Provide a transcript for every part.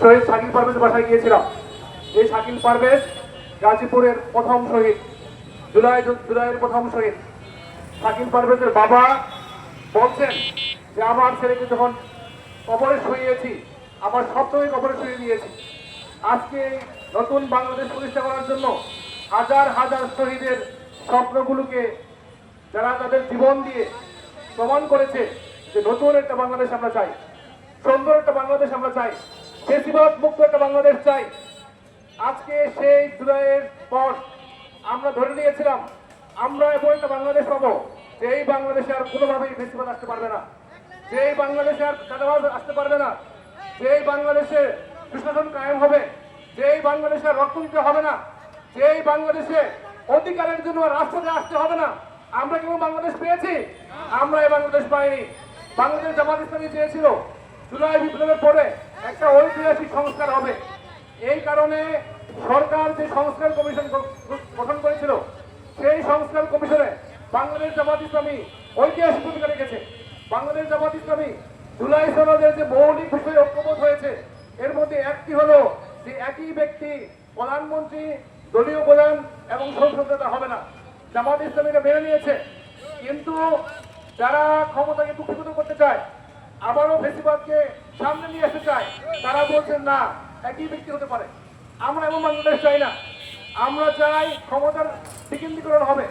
শহীদ শাকিল পারভেজের বাসায় গিয়েছিলাম। পারভেজ গাজীপুরের প্রথম শহীদ, জুলাই জুলাইয়ের প্রথম শহীদ। পারভেজের বাবা বলছেন আমার যখন শুয়েছি আমার স্বপ্নই কবরে শুয়ে দিয়েছি আজকে নতুন বাংলাদেশ প্রতিষ্ঠা করার জন্য হাজার হাজার শহীদের স্বপ্নগুলোকে যারা তাদের জীবন দিয়ে প্রমাণ করেছে যে নতুন একটা বাংলাদেশ আমরা চাই। সুন্দর একটা বাংলাদেশ আমরা চাই। বেশিরভাগ মুক্ত একটা বাংলাদেশ চাই। আজকে সেই জুলাইয়ের পর আমরা ধরে নিয়েছিলাম, আমরা এমন একটা বাংলাদেশ পাবো এই বাংলাদেশে আর কোনোভাবেই বেশিরভাগ আসতে পারবে না। এই বাংলাদেশে আর চাঁদাবাজ আসতে পারবে না। এই বাংলাদেশে সুশাসন কায়েম হবে। এই বাংলাদেশে আর রক্ত দিতে হবে না। এই বাংলাদেশে অধিকারের জন্য রাস্তাতে আসতে হবে না। আমরা কেমন বাংলাদেশ পেয়েছি। আমরা এই বাংলাদেশ পাইনি। বাংলাদেশ জামাত ইসলামী চেয়েছিল। জুলাই বিপ্লবের পরে একটা ঐতিহাসিক সংস্কার হবে। এই কারণে সরকার যে সংস্কার কমিশন গঠন করেছিল, সেই সংস্কার কমিশনে বাংলাদেশ জামাত ইসলামী ঐতিহাসিক ভূমিকা রেখেছে। বাংলাদেশ জামাত ইসলামী জুলাই সনদের যে মৌলিক বিষয়ে ঐক্যবোধ হয়েছে, এর মধ্যে একটি হলো যে একই ব্যক্তি প্রধানমন্ত্রী, দলীয় প্রধান এবং সংসদ নেতা হবে না। জামাত ইসলামীরা মেনে নিয়েছে। কিন্তু যারা ক্ষমতাকে কুক্ষিগত করতে চায় আবারও ফেসিবাদকে সামনে নিয়ে আসতে চায়, তারা বলছেন না, একই ব্যক্তি হতে পারে। আমরা এমন বাংলাদেশ চাই না। আমরা চাই ক্ষমতার বিকেন্দ্রীকরণ হবে।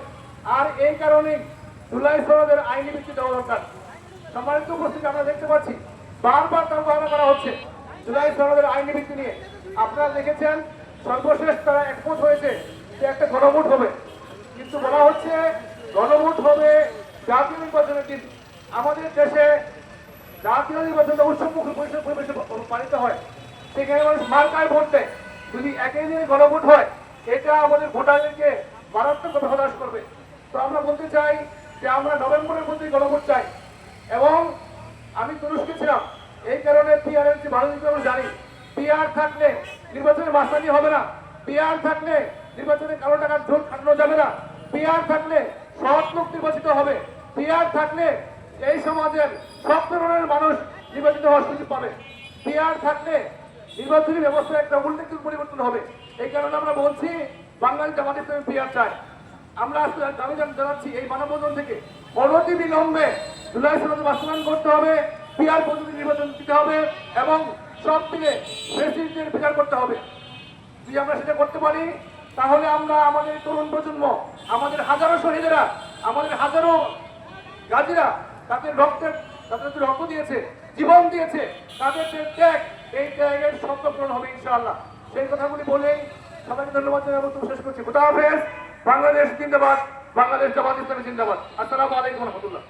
আর এই কারণে জুলাই সনদের আইনি ভিত্তি দেওয়া দরকার। সম্মানিত উপস্থিতি আমরা দেখতে পাচ্ছি, বারবার তার বাহানা করা হচ্ছে জুলাই সনদের আইনি ভিত্তি নিয়ে। আপনারা দেখেছেন, সর্বশেষ তারা একমত হয়েছে যে একটা গণভোট হবে। কিন্তু বলা হচ্ছে গণভোট হবে জাতীয় নির্বাচনের দিন। আমাদের দেশে জাতীয় নির্বাচনটা উৎসবমুখ পরিবেশে পরিবেশে পালিত হয়, সেখানে মানুষ মার্কায় ভোট দেয়। যদি একই দিনে গণভোট হয়, এটা আমাদের ভোটারদেরকে মারাত্মক হতাশ করবে। তো আমরা বলতে চাই যে আমরা নভেম্বরের মধ্যেই গণভোট চাই। এবং আমি তুরস্কে ছিলাম। এই কারণে পিআর এর যে দিকে আমরা জানি পিআর থাকলে নির্বাচনের মাসানি হবে না। পিআর থাকলে নির্বাচনে কালো টাকার ঝোল খাটানো যাবে না। পিআর থাকলে সৎ লোক নির্বাচিত হবে। পিআর থাকলে এই সমাজের সব ধরনের মানুষ নির্বাচিত হওয়ার সুযোগ পাবে। পিআর থাকলে নির্বাচনী ব্যবস্থায় একটা উল্লেখযোগ্য পরিবর্তন হবে। এই কারণে আমরা বলছি, বাঙালি জামাত ইসলামী পিআর চায়। আমরা দাবি জান- জানাচ্ছি, এই মানববন্ধন থেকে অনতি বিলম্বে জুলাই সনদ বাস্তবায়ন করতে হবে পিআর পদ্ধতি নির্বাচন দিতে হবে এবং সব মিলে প্রেসিডেন্টের বিচার করতে হবে। যদি আমরা সেটা করতে পারি, তাহলে আমরা আমাদের তরুণ প্রজন্ম, আমাদের হাজারো শহীদেরা, আমাদের হাজারো গাজীরা তাদের রক্তের তাদের রক্ত দিয়েছে, জীবন দিয়েছে, তাদের যে ত্যাগ, এই ত্যাগের শব্দ পূরণ হবে ইনশাআল্লাহ। সেই কথাগুলি বলেই সবাইকে ধন্যবাদ জানাব। শেষ করছি। খুদা হাফেজ। বাংলাদেশ জিন্দাবাদ। বাংলাদেশ জামাত ইসলামী জিন্দাবাদ। আসসালামু আলাইকুম রহমতুল্লাহ।